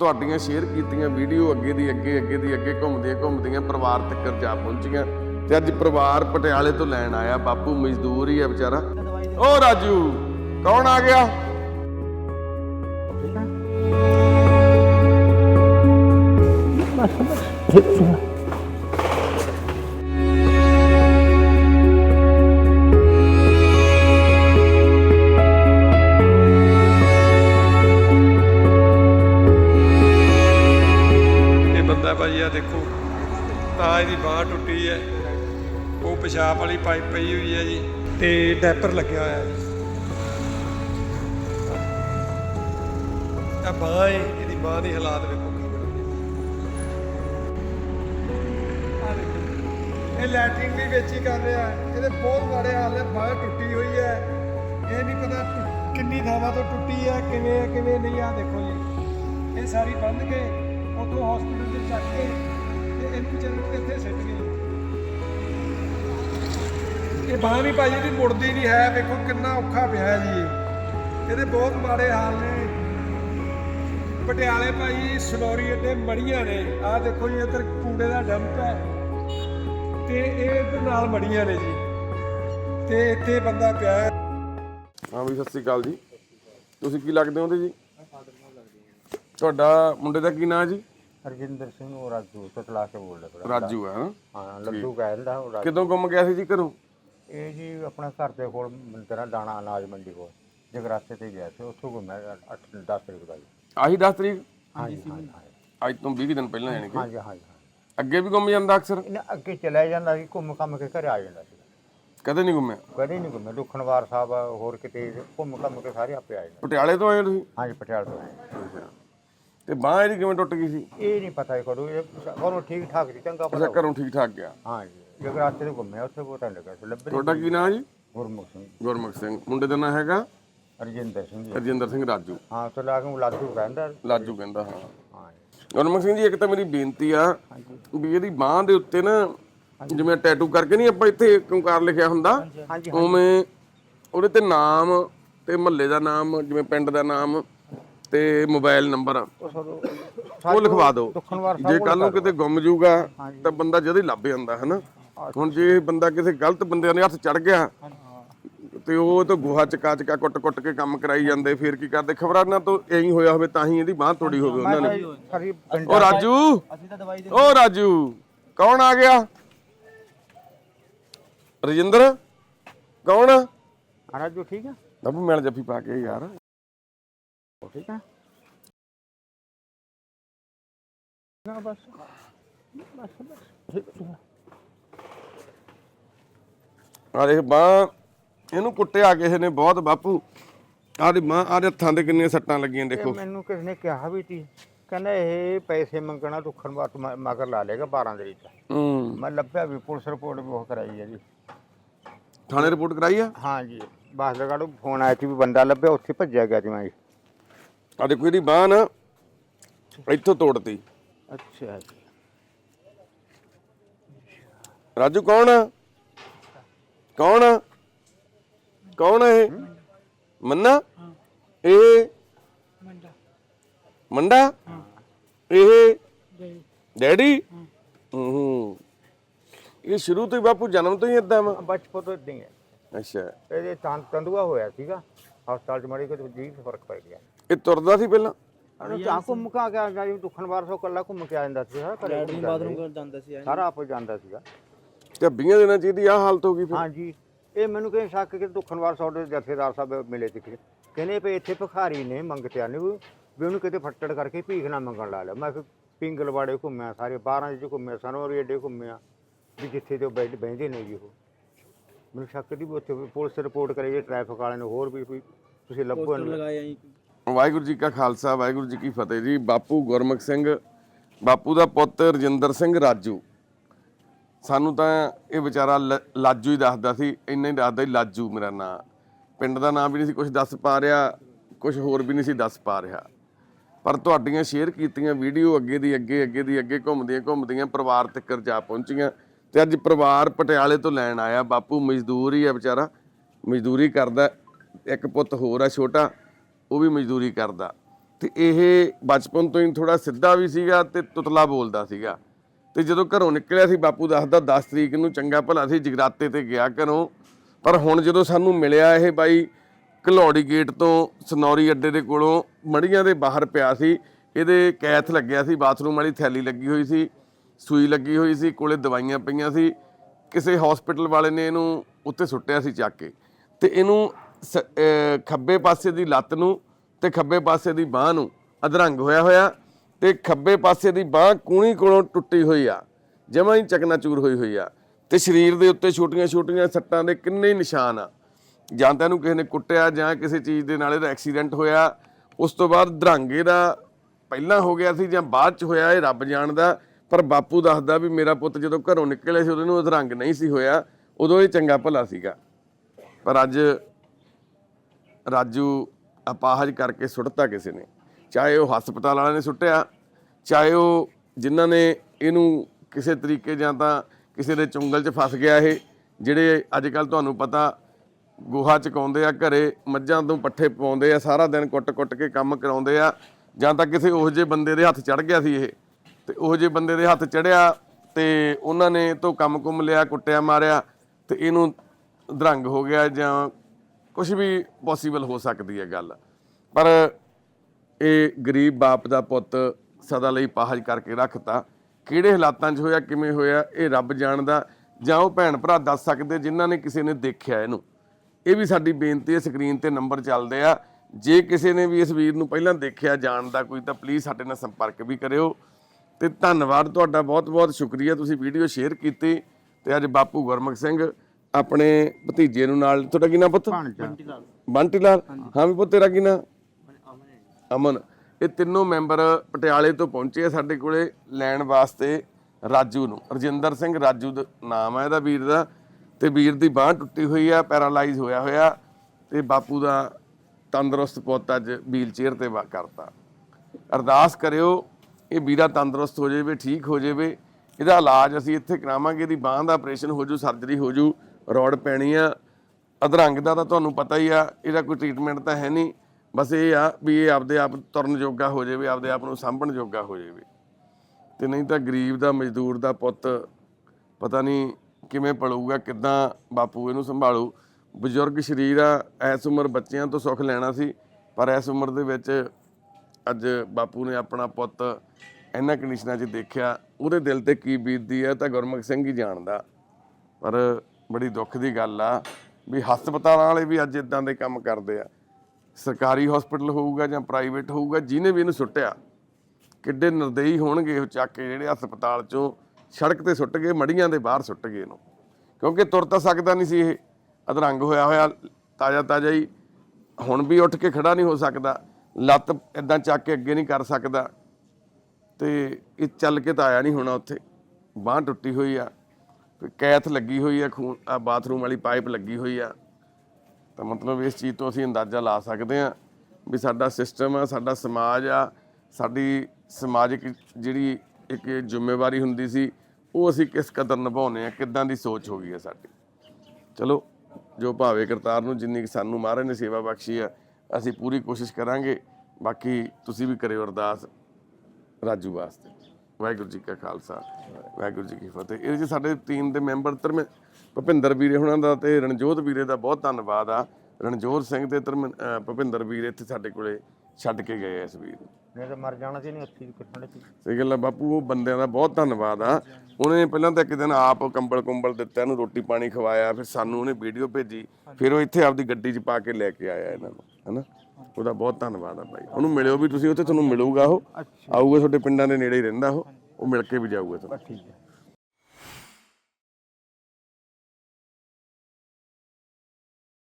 ਤੁਹਾਡੀਆਂ ਸ਼ੇਅਰ ਕੀਤੀਆਂ ਵੀਡੀਓ ਅੱਗੇ ਦੀ ਅੱਗੇ ਅੱਗੇ ਦੀ ਅੱਗੇ ਘੁੰਮਦੀਆਂ ਘੁੰਮਦੀਆਂ ਪਰਿਵਾਰ ਤੱਕ ਜਾ ਪਹੁੰਚੀਆਂ। ਤੇ ਅੱਜ ਪਰਿਵਾਰ ਪਟਿਆਲੇ ਤੋਂ ਲੈਣ ਆਇਆ ਬਾਪੂ, ਮਜ਼ਦੂਰ ਹੀ ਹੈ ਵਿਚਾਰਾ। ਓ ਰਾਜੂ, ਕੌਣ ਆ ਗਿਆ? ਇਹ ਤਾਂ ਇਹਦੀ ਬਾਹ ਟੁੱਟੀ ਹੈ। ਉਹ ਪਿਸ਼ਾਬ ਵਾਲੀ ਪਾਈਪ ਪਈ ਹੋਈ ਹੈ ਜੀ ਤੇ ਡੈਪਰ ਲੱਗਿਆ ਹੋਇਆ ਜੀ। ਆ ਬਾਹ ਇਹਦੀ ਬਾਹ ਦੀ ਹਾਲਾਤ ਵੇਖੋ ਕੀ ਬਣੇ ਆ ਦੇਖੋ ਇਹ ਲੈਟਰਿੰਗ ਵੀ ਵਿੱਚ ਹੀ ਕਰ ਰਿਹਾ ਇਹਦੇ ਬਹੁਤ ਮਾੜੇ ਹਾਲ ਹੈ ਬਾਹ ਟੁੱਟੀ ਹੋਈ ਹੈ। ਇਹ ਨਹੀਂ ਪਤਾ ਕਿੰਨੀ ਥਾਵਾਂ ਤੋਂ ਟੁੱਟੀ ਹੈ, ਕਿਵੇਂ ਕਿਵੇਂ ਨਹੀਂ ਆ ਦੇਖੋ ਜੀ। ਇਹ ਸਾਰੀ ਬੰਦ ਕੇ ਉਥੋਂ ਹਸਪੀਟਲ ਤੇ ਚੱਕ ਕੇ ਇਹਨੂੰ ਵਿਚਾਰੇ ਨੂੰ ਇੱਥੇ ਸਿੱਟ ਗਏ? ਇਹ ਬਾਂਹ ਵੀ ਭਾਜੀ ਦੀ ਮੁੜਦੀ ਨਹੀਂ ਹੈ, ਵੇਖੋ ਕਿੰਨਾ ਔਖਾ ਪਿਆ ਜੀ ਇਹਦੇ ਬਹੁਤ ਮਾੜੇ ਹਾਲ ਨੇ। ਪਟਿਆਲੇ ਭਾਜੀ ਸਲੋਰੀ ਅੱਡੇ ਮੜੀਆਂ ਨੇ। ਆਹ ਦੇਖੋ ਜੀ, ਇੱਧਰ ਕੂੜੇ ਦਾ ਡੰਪ ਹੈ। ਤੇ ਇਹ ਇਹਦੇ ਨਾਲ ਮੜੀਆਂ ਨੇ ਜੀ। ਤੇ ਇੱਥੇ ਬੰਦਾ ਪਿਆ ਹਾਂ। ਵੀ ਸਤਿ ਸ੍ਰੀ ਅਕਾਲ ਜੀ। ਤੁਸੀਂ ਕੀ ਲੱਗਦੇ ਹੋ ਉਹਦੇ ਜੀ? ਤੁਹਾਡਾ ਮੁੰਡੇ ਦਾ ਕੀ ਨਾਂ ਜੀ? ਹਰਜਿੰਦਰ ਸਿੰਘ ਉਹ ਰਾਜੂ ਤਤਲਾ ਕੇ ਬੋਲਦਾ ਥੋੜਾ ਰਾਜੂ ਹੈ ਨਾ ਹਾਂ ਲੱਡੂ ਕਹਿੰਦਾ ਉਹ ਰਾਜੂ। ਕਿਦੋਂ ਗੁੰਮ ਗਿਆ ਸੀ ਜੀ ਘਰੋਂ? ਇਹ ਜੀ ਆਪਣਾ ਘਰ ਦੇ ਕੋਲ ਮੰਦਰਾ ਦਾਣਾ ਅਨਾਜ ਮੰਡੀ ਕੋਲ ਜਗਰਾਤੇ ਤੇ ਗਿਆ ਸੀ ਉੱਥੋਂ ਘੁੰਮਿਆ 8 10 ਤਰੀਕ ਦਾ ਜੀ। ਆਹੀ 10 ਤਰੀਕ? ਹਾਂਜੀ ਅੱਜ ਤੋਂ 20 ਦਿਨ ਪਹਿਲਾਂ ਜਾਣੀ ਕਿ? ਹਾਂਜੀ ਹਾਂਜੀ ਅੱਗੇ ਵੀ ਗੁੰਮ ਜਾਂਦਾ ਅਕਸਰ? ਇਹਨੇ ਅੱਗੇ ਚਲਾ ਜਾਂਦਾ ਸੀ ਘੁੰਮ ਘੰਮ ਕੇ ਘਰੇ ਆ ਜਾਂਦਾ ਸੀ। ਕਦੇ ਨਹੀਂ ਗੁੰਮਿਆ ਕਦੇ ਨਹੀਂ ਘੁੰਮਿਆ ਦੁਖਨਵਾਰ ਸਾਹਿਬ ਹੋਰ ਕਿਤੇ ਘੁੰਮ ਘੰਮ ਕੇ ਸਾਰੇ ਆਪੇ ਆ ਜਾਂਦੇ। ਪਟਿਆਲੇ ਤੋਂ ਆਏ ਹੋ ਤੁਸੀਂ? ਹਾਂਜੀ ਪਟਿਆਲ ਤੋਂ ਆਏ। ਤੇ ਬਾਂਹ ਇਹਦੀ ਕਿਵੇਂ ਟੁੱਟ ਗਈ ਸੀ? ਇਹ ਨਹੀਂ ਪਤਾ ਕਦੋਂ ਇਹ ਘਰੋਂ ਠੀਕ ਠਾਕ ਸੀ ਚੰਗਾ ਅੱਛਾ ਪਤਾ ਘਰੋਂ ਠੀਕ ਠਾਕ ਗਿਆ? ਹਾਂਜੀ ਜਗਰਾਤੇ ਤੇ ਘੁੰਮਿਆ ਉੱਥੇ ਪਤਾ ਨਹੀਂ ਲੱਗਾ ਸੀ ਲੱਭੇ ਤੁਹਾਡਾ ਕੀ ਨਾਂ ਜੀ? ਗੁਰਮੁਖ ਸਿੰਘ। ਗੁਰਮੁਖ ਸਿੰਘ। ਮੁੰਡੇ ਦਾ ਨਾਂ ਹੈਗਾ? ਹਰਜਿੰਦਰ ਸਿੰਘ ਜੀ। ਰਜਿੰਦਰ ਸਿੰਘ ਰਾਜੂ। ਹਾਂ ਤੋਂ ਲਾ ਕੇ ਉਹ ਲਾਡੂ ਕਹਿੰਦਾ। ਲਾਜੂ ਕਹਿੰਦਾ ਹਾਂ। ਹਾਂ ਗੁਰਮੁਖ ਸਿੰਘ ਜੀ ਇੱਕ ਤਾਂ ਮੇਰੀ ਬੇਨਤੀ ਆ ਵੀ ਇਹਦੀ ਬਾਂਹ ਦੇ ਉੱਤੇ ਨਾ ਜਿਵੇਂ ਟੈਟੂ ਕਰਕੇ ਨਹੀਂ ਆਪਾਂ ਇੱਥੇ ਕੰਕਾਰ ਲਿਖਿਆ ਹੁੰਦਾ ਹਾਂਜੀ। ਉਵੇਂ ਉਹਦੇ ਤੇ ਨਾਮ ਤੇ ਮਹੱਲੇ ਦਾ ਨਾਮ ਜਿਵੇਂ ਪਿੰਡ ਦਾ ਨਾਮ ਤੇ ਮੋਬਾਈਲ ਨੰਬਰ ਉਹ ਉਹ ਲਿਖਵਾ ਦਿਓ। ਜੇ ਕੱਲ ਨੂੰ ਕਿਤੇ ਗੁੰਮ ਜਾਊਗਾ ਤਾਂ ਬੰਦਾ ਜਦ ਹੀ ਲੱਭ ਜਾਂਦਾ ਹਨਾ? ਹੁਣ ਜੇ ਬੰਦਾ ਕਿਸੇ ਗਲਤ ਬੰਦਿਆਂ ਦੇ ਹੱਥ ਚੜ ਗਿਆ ਤੇ ਉਹ ਤਾਂ ਗੁਹਾ ਚਕਾ ਚਕਾ ਕੁੱਟ ਕੁੱਟ ਕੇ ਕੰਮ ਕਰਾਈ ਜਾਂਦੇ ਫੇਰ ਕੀ ਕਰਦੇ? ਖਬਰਾਂ ਨਾਲ ਤੋਂ ਐਂ ਹੀ ਹੋਇਆ ਹੋਵੇ ਤਾਂ ਹੀ ਇਹਦੀ ਬਾਹ ਤੋੜੀ ਹੋਵੇ ਉਹਨਾਂ ਨੇ। ਓ ਰਾਜੂ! ਓ ਰਾਜੂ! ਕੌਣ ਆ ਗਿਆ? ਰਜਿੰਦਰ? ਕੌਣ? ਆ ਰਾਜੂ ਠੀਕ ਹੈ ਦੱਬ ਮਿਲ ਜੱਫੀ ਪਾ ਕੇ ਯਾਰ। ਉਹ ਠੀਕ ਹੈ ਨਾ ਬਸ ਬਸ ਬਸ। ਆ ਦੇਖ ਬਾਹ ਇਹਨੂੰ ਕੁੱਟਿਆ ਕਿਸੇ ਨੇ ਬਹੁਤ ਬਾਪੂ। ਆਹ ਮਾਂ ਆਹ ਹੱਥਾਂ ਤੇ ਕਿੰਨੀਆਂ ਸੱਟਾਂ ਲੱਗੀਆਂ ਦੇਖੋ। ਮੈਨੂੰ ਕਿਸ ਨੇ ਕਿਹਾ ਵੀ ਸੀ। ਕਹਿੰਦਾ ਇਹ ਪੈਸੇ ਮੰਗਣਾ ਦੁੱਖਣ ਬਾਤ ਮਗਰ ਲਾ ਲੇਗਾ 12 ਤਰੀਕ ਤੱਕ ਹੂੰ। ਮੈਂ ਲੱਭਿਆ ਵੀ ਪੁਲਿਸ ਰਿਪੋਰਟ ਵੀ ਉਹ ਕਰਾਈ ਹੈ ਜੀ। ਥਾਣੇ ਰਿਪੋਰਟ ਕਰਾਈ ਆ? ਹਾਂ ਜੀ। ਬਾਸ ਲਗਾੜੂ ਫੋਨ ਆਇਆ ਸੀ ਵੀ ਬੰਦਾ ਲੱਭਿਆ ਉੱਥੇ ਭੱਜਿਆ ਗਿਆ ਜੀ ਮੈਂ ਜੀ। ਆ ਦੇਖੋ ਇਹਦੀ ਬਾਹ ਨਾ ਇੱਥੋਂ ਤੋੜਤੀ। ਅੱਛਾ ਜੀ ਰਾਜੂ ਕੌਣ ਆ? ਕੌਣ ਆ? ਕੌਣ ਆ ਇਹ? ਮੰਨਾ? ਇਹ ਮੰਡਾ। ਇਹ ਡੈਡੀ? ਹੂੰ ਇਹ ਸ਼ੁਰੂ ਤੋਂ ਹੀ ਬਾਪੂ ਜਨਮ ਤੋਂ ਹੀ ਇਦਾਂ ਵਾ। ਬਚਪਨ ਤੋਂ ਇਦਾਂ ਹੀ ਹੈ ਅੱਛਾ। ਇਹਦੇ ਤਾਂ ਤੰਦੂਆ ਹੋਇਆ ਸੀਗਾ। ਹਸਪਤਾਲ ਚ ਮੜੀ ਕੋ ਜੀ ਫ਼ਰਕ ਪੈ ਗਿਆ। ਇਹ ਤੁਰਦਾ ਸੀ ਪਹਿਲਾਂ? ਅਰੇ ਚਾਹ ਘੁੰਮ ਕਾ ਗਿਆ ਗਿਆ ਦੁਖਨਵਾਰ ਸੋ ਕੱਲਾ ਘੁੰਮ ਕੇ ਆ ਜਾਂਦਾ ਸੀ ਸਾਰਾ ਲੈਟਰਿੰਗ ਬਾਥਰੂਮ ਕਰ ਜਾਂਦਾ ਸੀ ਸਾਰਾ ਆਪੇ ਜਾਂਦਾ ਸੀਗਾ। ਤੇ 20 ਦਿਨਾਂ ਚ ਇਹਦੀ ਆ ਹਾਲਤ ਹੋ ਗਈ ਫਿਰ? ਹਾਂਜੀ। ਇਹ ਮੈਨੂੰ ਕਹੇ ਸ਼ੱਕ ਕਿ ਦੁਖਨਵਾਰ ਸੌਦੇ ਜਥੇਦਾਰ ਸਾਹਿਬ ਮਿਲੇ ਸੀ ਕਹਿੰਦੇ ਪਏ ਇੱਥੇ ਭਿਖਾਰੀ ਨੇ ਮੰਗਤਿਆ ਨੇ ਵੀ ਵੀ ਉਹਨੂੰ ਕਿਤੇ ਫੱਟੜ ਕਰਕੇ ਭੀਖ ਨਾ ਮੰਗਣ ਲਾ ਲਿਆ। ਮੈਂ ਫਿਰ ਪਿੰਗਲਵਾੜੇ ਘੁੰਮਿਆ ਸਾਰੇ 12 ਚ ਘੁੰਮਿਆ ਸਨੋਰੀ ਅੱਡੇ ਘੁੰਮਿਆ। ਵੀ ਜਿੱਥੇ ਤੇ ਉਹ ਬੈਠ ਬਹਿੰਦੇ ਨੇ ਜੀ ਉਹ। ਮੈਨੂੰ ਸ਼ੱਕ ਦੀ ਵੀ ਉੱਥੇ ਵੀ ਪੁਲਿਸ ਰਿਪੋਰਟ ਕਰੀ ਜੇ ਟ੍ਰੈਫਿਕ ਵਾਲਿਆਂ ਨੂੰ ਹੋਰ ਵੀ ਕੋਈ ਤੁਸੀਂ ਲੱਭੋ ਇਹਨੂੰ। ਵਾਹਿਗੁਰੂ ਜੀ ਕਾ ਖਾਲਸਾ, ਵਾਹਿਗੁਰੂ ਜੀ ਕੀ ਫਤਿਹ ਜੀ। ਬਾਪੂ ਗੁਰਮੁਖ ਸਿੰਘ, ਬਾਪੂ ਦਾ ਪੁੱਤ ਰਜਿੰਦਰ ਸਿੰਘ ਰਾਜੂ। ਸਾਨੂੰ ਤਾਂ ਇਹ ਵਿਚਾਰਾ ਲਾਜੂ ਹੀ ਦੱਸਦਾ ਸੀ, ਇੰਨਾ ਹੀ ਦੱਸਦਾ ਸੀ, ਲਾਜੂ ਮੇਰਾ ਨਾਂ। ਪਿੰਡ ਦਾ ਨਾਂ ਵੀ ਨਹੀਂ ਸੀ ਕੁਝ ਦੱਸ ਪਾ ਰਿਹਾ ਕੁਝ ਹੋਰ ਵੀ ਨਹੀਂ ਸੀ ਦੱਸ ਪਾ ਰਿਹਾ। ਪਰ ਤੁਹਾਡੀਆਂ ਸ਼ੇਅਰ ਕੀਤੀਆਂ ਵੀਡੀਓ ਅੱਗੇ ਦੀ, ਅੱਗੇ ਅੱਗੇ ਦੀ, ਅੱਗੇ ਘੁੰਮਦੀਆਂ ਘੁੰਮਦੀਆਂ ਪਰਿਵਾਰ ਤੱਕ ਜਾ ਪਹੁੰਚੀਆਂ। ਤੇ ਅੱਜ ਪਰਿਵਾਰ ਪਟਿਆਲੇ ਤੋਂ ਲੈਣ ਆਇਆ। ਬਾਪੂ ਮਜ਼ਦੂਰ ਹੀ ਆ ਵਿਚਾਰਾ। ਮਜ਼ਦੂਰੀ ਕਰਦਾ, ਇੱਕ ਪੁੱਤ ਹੋਰ ਆ ਛੋਟਾ। ਉਹ ਵੀ ਮਜ਼ਦੂਰੀ ਕਰਦਾ। ਤੇ ਇਹ ਬਚਪਨ ਤੋਂ ਹੀ ਥੋੜਾ ਸਿੱਧਾ ਵੀ ਸੀਗਾ ਤੇ ਤੁਤਲਾ ਬੋਲਦਾ ਸੀਗਾ। ਤੇ ਜਦੋਂ ਘਰੋਂ ਨਿਕਲਿਆ ਸੀ, ਬਾਪੂ ਦੱਸਦਾ 10 ਤਰੀਕ ਨੂੰ ਚੰਗਾ ਭਲਾ ਸੀ, ਜਗਰਾਤੇ ਤੇ ਗਿਆ ਘਰੋਂ। ਪਰ ਹੁਣ ਜਦੋਂ ਸਾਨੂੰ ਮਿਲਿਆ ਇਹ ਬਾਈ, ਘਲੌੜੀ ਗੇਟ ਤੋਂ ਸਨੌਰੀ ਅੱਡੇ ਦੇ ਕੋਲੋਂ ਮੜੀਆਂ ਦੇ ਬਾਹਰ ਪਿਆ ਸੀ। ਇਹਦੇ ਕੈਥ ਲੱਗਿਆ ਸੀ, ਬਾਥਰੂਮ ਵਾਲੀ ਥੈਲੀ ਲੱਗੀ ਹੋਈ ਸੀ, ਸੂਈ ਲੱਗੀ ਹੋਈ ਸੀ, ਕੋਲੇ ਦਵਾਈਆਂ ਪਈਆਂ ਸੀ। ਕਿਸੇ ਹਸਪੀਟਲ ਵਾਲੇ ਨੇ ਇਹਨੂੰ ਉੱਤੇ ਸੁੱਟਿਆ ਸੀ ਚੱਕ ਕੇ। ਤੇ ਇਹਨੂੰ ਖੱਬੇ ਪਾਸੇ ਦੀ ਲੱਤ ਨੂੰ ਤੇ ਖੱਬੇ ਪਾਸੇ ਦੀ ਬਾਹ ਨੂੰ ਅਧਰੰਗ ਹੋਇਆ ਹੋਇਆ ਤੇ ਖੱਬੇ ਪਾਸੇ ਦੀ ਬਾਹ ਕੂਣੀ ਕੋਲੋਂ ਟੁੱਟੀ ਹੋਈ ਆ, ਜਮਾਂ ਹੀ ਚਕਨਾਚੂਰ ਹੋਈ ਹੋਈ ਆ ਤੇ ਸਰੀਰ ਦੇ ਉੱਤੇ ਛੋਟੀਆਂ-ਛੋਟੀਆਂ ਸੱਟਾਂ ਦੇ ਕਿੰਨੇ ਨਿਸ਼ਾਨ ਆ। ਜਾਂ ਤਾਂ ਇਹਨੂੰ ਕਿਸੇ ਨੇ ਕੁੱਟਿਆ ਜਾਂ ਕਿਸੇ ਚੀਜ਼ ਦੇ ਨਾਲ ਇਹਦਾ ਐਕਸੀਡੈਂਟ ਹੋਇਆ, ਉਸ ਤੋਂ ਬਾਅਦ ਧਰੰਗੇ ਦਾ ਪਹਿਲਾਂ ਹੋ ਗਿਆ ਸੀ ਜਾਂ ਬਾਅਦ ਚ ਹੋਇਆ ਇਹ ਰੱਬ ਜਾਣਦਾ, ਪਰ ਬਾਪੂ ਦੱਸਦਾ ਵੀ ਮੇਰਾ ਪੁੱਤ ਜਦੋਂ ਘਰੋਂ ਨਿਕਲਿਆ ਸੀ ਉਹਦੇ ਨੂੰ ਅਧਰੰਗ ਨਹੀਂ ਸੀ ਹੋਇਆ, ਉਦੋਂ ਇਹ ਚੰਗਾ ਭਲਾ ਸੀਗਾ। ਪਰ ਅੱਜ ਰਾਜੂ ਅਪਾਹਜ ਕਰਕੇ ਸੁੱਟਤਾ ਕਿਸੇ ਨੇ। ਚਾਹੇ ਉਹ ਹਸਪਤਾਲ ਵਾਲਿਆਂ ਨੇ ਸੁੱਟਿਆ, ਚਾਹੇ ਉਹ ਜਿਨ੍ਹਾਂ ਨੇ ਇਹਨੂੰ ਕਿਸੇ ਤਰੀਕੇ ਜਾਂ ਤਾਂ ਕਿਸੇ ਦੇ ਚੁੰਗਲ 'ਚ ਫਸ ਗਿਆ ਇਹ, ਜਿਹੜੇ ਅੱਜ ਕੱਲ ਤੁਹਾਨੂੰ ਪਤਾ ਗੋਹਾ ਚਕਾਉਂਦੇ ਆ, ਘਰੇ ਮੱਝਾਂ ਤੋਂ ਪੱਠੇ ਪਾਉਂਦੇ ਆ, ਸਾਰਾ ਦਿਨ ਕੁੱਟ-ਕੁੱਟ ਕੇ ਕੰਮ ਕਰਾਉਂਦੇ ਆ, ਜਾਂ ਤਾਂ ਕਿਸੇ ਉਹ ਜਿਹੇ ਬੰਦੇ ਦੇ ਹੱਥ ਚੜ ਗਿਆ ਸੀ ਇਹ। ਤੇ ਉਹ ਜਿਹੇ ਬੰਦੇ ਦੇ ਹੱਥ ਚੜਿਆ ਤੇ ਉਹਨਾਂ ਨੇ ਤੋਂ ਕੰਮ ਕੁਮ ਲਿਆ, ਕੁੱਟਿਆ, ਮਾਰਿਆ ਤੇ ਇਹਨੂੰ ਦਰੰਗ ਹੋ ਗਿਆ ਜਾਂ ਕੁਝ ਵੀ ਪੋਸੀਬਲ ਹੋ ਸਕਦੀ ਹੈ ਗੱਲ। ਪਰ ਇਹ ਗਰੀਬ ਬਾਪ ਦਾ ਪੁੱਤ ਸਦਾ ਲਈ ਪਾਹਜ ਕਰਕੇ ਰੱਖਤਾ। ਕਿਹੜੇ ਹਾਲਾਤਾਂ 'ਚ ਹੋਇਆ, ਕਿਵੇਂ ਹੋਇਆ, ਇਹ ਰੱਬ ਜਾਣਦਾ। ਜਾਂ ਉਹ ਭੈਣ ਭਰਾ ਦੱਸ ਸਕਦੇ ਜਿਨ੍ਹਾਂ ਨੇ ਕਿਸੇ ਨੇ ਦੇਖਿਆ ਇਹਨੂੰ। ਇਹ ਵੀ ਸਾਡੀ ਬੇਨਤੀ ਹੈ, ਸਕਰੀਨ ਤੇ ਨੰਬਰ ਚੱਲਦੇ ਆ। ਜੇ ਕਿਸੇ ਨੇ ਵੀ ਇਸ ਵੀਰ ਨੂੰ ਪਹਿਲਾਂ ਦੇਖਿਆ, ਜਾਣਦਾ ਕੋਈ, ਤਾਂ ਪਲੀਜ਼ ਸਾਡੇ ਨਾਲ ਸੰਪਰਕ ਵੀ ਕਰਿਓ। ਤੇ ਧੰਨਵਾਦ ਤੁਹਾਡਾ, ਬਹੁਤ-ਬਹੁਤ ਸ਼ੁਕਰੀਆ। ਤੁਸੀਂ ਵੀਡੀਓ ਸ਼ੇਅਰ ਕੀਤੀ ਤੇ ਅੱਜ ਬਾਪੂ ਗੁਰਮੁਖ ਸਿੰਘ ਆਪਣੇ ਭਤੀਜੇ ਨੂੰ ਨਾਲ। ਤੁਹਾਡਾ ਕੀ ਨਾਮ ਪੁੱਤ? ਬੰਟੀ ਲਾਲ ਹਾਂ ਵੀ ਪੁੱਤ ਤੇਰਾ ਕੀ ਨਾਮ? ਅਮਨ ਇਹ ਤਿੰਨੋਂ ਮੈਂਬਰ ਪਟਿਆਲੇ ਤੋਂ ਪਹੁੰਚੇ ਆ ਸਾਡੇ ਕੋਲੇ ਲੈਣ ਵਾਸਤੇ ਰਾਜੂ ਨੂੰ। ਰਜਿੰਦਰ ਸਿੰਘ ਰਾਜੂ ਦਾ ਨਾਮ ਹੈ ਇਹਦਾ ਵੀਰ ਦਾ। ਤੇ ਵੀਰ ਦੀ ਬਾਹ ਟੁੱਟੀ ਹੋਈ ਆ ਪੈਰਾਲਾਈਜ਼ ਹੋਇਆ ਹੋਇਆ। ਤੇ ਬਾਪੂ ਦਾ ਤੰਦਰੁਸਤ ਪੁੱਤ ਅੱਜ ਵੀਲ ਚੇਅਰ ਤੇ ਵਾ- ਕਰਤਾ। ਅਰਦਾਸ ਕਰਿਓ ਇਹ ਵੀਰਾ ਤੰਦਰੁਸਤ ਹੋ ਜਾਵੇ ਠੀਕ ਹੋ ਜਾਵੇ। ਇਹਦਾ ਇਲਾਜ ਅਸੀਂ ਇੱਥੇ ਕਰਾਵਾਂਗੇ ਇਹਦੀ ਬਾਹ ਦਾ ਆਪਰੇਸ਼ਨ ਹੋ ਜੂ ਸਰਜਰੀ ਹੋ ਜੂ। ਰੋਡ ਪੈਣੀ ਆ। ਅਧਰੰਗ ਦਾ ਤਾਂ ਤੁਹਾਨੂੰ ਪਤਾ ਹੀ ਆ, ਇਹਦਾ ਕੋਈ ਟ੍ਰੀਟਮੈਂਟ ਤਾਂ ਹੈ ਨਹੀਂ। ਬਸ ਇਹ ਆ ਵੀ ਇਹ ਆਪਦੇ ਆਪ ਤੁਰਨ ਜੋਗਾ ਹੋ ਜਾਵੇ, ਆਪਦੇ ਆਪ ਨੂੰ ਸਾਂਭਣ ਜੋਗਾ ਹੋ ਜਾਵੇ। ਤੇ ਨਹੀਂ ਤਾਂ ਗਰੀਬ ਦਾ, ਮਜ਼ਦੂਰ ਦਾ ਪੁੱਤ ਪਤਾ ਨਹੀਂ ਕਿਵੇਂ ਪਲੂਗਾ, ਕਿੱਦਾਂ ਬਾਪੂ ਇਹਨੂੰ ਸੰਭਾਲੂ। ਬਜ਼ੁਰਗ ਸਰੀਰ ਆ, ਐਸ ਉਮਰ ਬੱਚਿਆਂ ਤੋਂ ਸੁੱਖ ਲੈਣਾ ਸੀ, ਪਰ ਐਸ ਉਮਰ ਦੇ ਵਿੱਚ ਅੱਜ ਬਾਪੂ ਨੇ ਆਪਣਾ ਪੁੱਤ ਇਹਨਾਂ ਕੰਡੀਸ਼ਨਾਂ 'ਚ ਦੇਖਿਆ। ਉਹਦੇ ਦਿਲ ਤੇ ਕੀ ਬੀਤਦੀ ਹੈ ਤਾਂ ਗੁਰਮੁਖ ਸਿੰਘ ਹੀ ਜਾਣਦਾ। ਪਰ ਬੜੀ ਦੁੱਖ ਦੀ ਗੱਲ ਆ ਵੀ ਹਸਪਤਾਲਾਂ ਵਾਲੇ ਵੀ ਅੱਜ ਇਦਾਂ ਦੇ ਕੰਮ ਕਰਦੇ ਆ। ਸਰਕਾਰੀ ਹਸਪੀਟਲ ਹੋਊਗਾ ਜਾਂ ਪ੍ਰਾਈਵੇਟ ਹੋਊਗਾ, ਜਿਹਨੇ ਵੀ ਇਹਨੂੰ ਸੁੱਟਿਆ, ਕਿੱਡੇ ਨਿਰਦਈ ਹੋਣਗੇ ਉਹ ਚੱਕ ਕੇ ਜਿਹੜੇ ਹਸਪਤਾਲ ਚੋਂ ਸੜਕ ਤੇ ਸੁੱਟ ਗਏ, ਮੜੀਆਂ ਦੇ ਬਾਹਰ ਸੁੱਟ ਗਏ ਇਹਨੂੰ। ਕਿਉਂਕਿ ਤੁਰ ਤਾਂ ਸਕਦਾ ਨਹੀਂ ਸੀ ਇਹ। ਅਧਰੰਗ ਹੋਇਆ ਹੋਇਆ ਤਾਜ਼ਾ ਤਾਜ਼ਾ ਹੀ। ਹੁਣ ਵੀ ਉੱਠ ਕੇ ਖੜਾ ਨਹੀਂ ਹੋ ਸਕਦਾ। ਲੱਤ ਇਦਾਂ ਚੱਕ ਕੇ ਅੱਗੇ ਨਹੀਂ ਕਰ ਸਕਦਾ। ਤੇ ਇਹ ਚੱਲ ਕੇ ਤਾਂ ਆਇਆ ਨਹੀਂ ਹੋਣਾ ਉੱਥੇ। ਬਾਹ ਟੁੱਟੀ ਹੋਈ ਆ। ਕੈਥ ਲੱਗੀ ਹੋਈ ਆ, ਖੂਨ, ਆ ਬਾਥਰੂਮ ਵਾਲੀ ਪਾਈਪ ਲੱਗੀ ਹੋਈ ਆ। ਤਾਂ ਮਤਲਬ ਇਸ ਚੀਜ਼ ਤੋਂ ਅਸੀਂ ਅੰਦਾਜ਼ਾ ਲਾ ਸਕਦੇ ਆ ਵੀ ਸਾਡਾ ਸਿਸਟਮ ਆ, ਸਾਡਾ ਸਮਾਜ ਆ, ਸਾਡੀ ਸਮਾਜਿਕ ਜਿਹੜੀ ਇੱਕ ਜ਼ਿੰਮੇਵਾਰੀ ਹੁੰਦੀ ਸੀ, ਉਹ ਅਸੀਂ ਕਿਸ ਕਦਰ ਨਿਭਾਉਨੇ ਆ, ਕਿੱਦਾਂ ਦੀ ਸੋਚ ਹੋ ਗਈ ਹੈ ਸਾਡੀ। ਚਲੋ, ਜੋ ਭਾਵੇਂ ਕਰਤਾਰ ਨੂੰ ਜਿੰਨੀ ਕੁ ਸਾਨੂੰ ਮਹਾਰਾਜ ਨੇ ਸੇਵਾ ਬਖਸ਼ੀ ਆ, ਅਸੀਂ ਪੂਰੀ ਕੋਸ਼ਿਸ਼ ਕਰਾਂਗੇ। ਬਾਕੀ ਤੁਸੀਂ ਵੀ ਕਰਿਓ ਅਰਦਾਸ ਰਾਜੂ ਵਾਸਤੇ। ਵਾਹਿਗੁਰੂ ਜੀ ਕਾ ਖਾਲਸਾ ਵਾਹਿਗੁਰੂ ਜੀ ਕੀ ਫਤਿਹ। ਇਹਦੇ 'ਚ ਸਾਡੇ ਟੀਮ ਦੇ ਮੈਂਬਰ ਧਰਮ ਭੁਪਿੰਦਰ ਵੀਰੇ ਹੁਣਾਂ ਦਾ ਤੇ ਰਣਜੋਤ ਵੀਰੇ ਦਾ ਬਹੁਤ ਧੰਨਵਾਦ ਆ। ਰਣਜੋਤ ਸਿੰਘ ਤੇ ਧਰਮ ਭੁਪਿੰਦਰ ਵੀਰੇ ਇੱਥੇ ਸਾਡੇ ਕੋਲੇ ਛੱਡ ਕੇ ਗਏ ਇਸ ਵੀਰ ਨੂੰ। ਨਹੀਂ ਤਾਂ ਮਰ ਜਾਣਾ ਸੀ ਨਹੀਂ ਉੱਥੇ ਹੀ ਕਿੱਥੋਂ ਸੀ ਸਹੀ ਗੱਲ ਆ ਬਾਪੂ ਉਹ ਬੰਦਿਆਂ ਦਾ ਬਹੁਤ ਧੰਨਵਾਦ ਆ। ਉਹਨੇ ਪਹਿਲਾਂ ਤਾਂ ਇੱਕ ਦਿਨ ਆਪ ਕੰਬਲ ਕੁੰਬਲ ਦਿੱਤਾ ਇਹਨੂੰ ਰੋਟੀ ਪਾਣੀ ਖਵਾਇਆ ਫਿਰ ਸਾਨੂੰ ਉਹਨੇ ਵੀਡੀਓ ਭੇਜੀ ਫਿਰ ਉਹ ਇੱਥੇ ਆਪਦੀ ਗੱਡੀ 'ਚ ਪਾ ਕੇ ਲੈ ਕੇ ਆਇਆ ਇਹਨਾਂ ਨੂੰ। ਹਨਾ? ਉਹਦਾ ਬਹੁਤ ਧੰਨਵਾਦ ਆ ਬਾਈ ਉਹਨੂੰ ਮਿਲਿਓ ਵੀ ਤੁਸੀਂ ਉੱਥੇ ਤੁਹਾਨੂੰ ਮਿਲੂਗਾ ਉਹ। ਆਊਗਾ ਤੁਹਾਡੇ ਪਿੰਡਾਂ ਦੇ ਨੇੜੇ ਹੀ ਰਹਿੰਦਾ ਉਹ। ਉਹ ਮਿਲ ਕੇ ਵੀ ਜਾਊਗਾ ਤੁਹਾਨੂੰ। ਠੀਕ ਹੈ।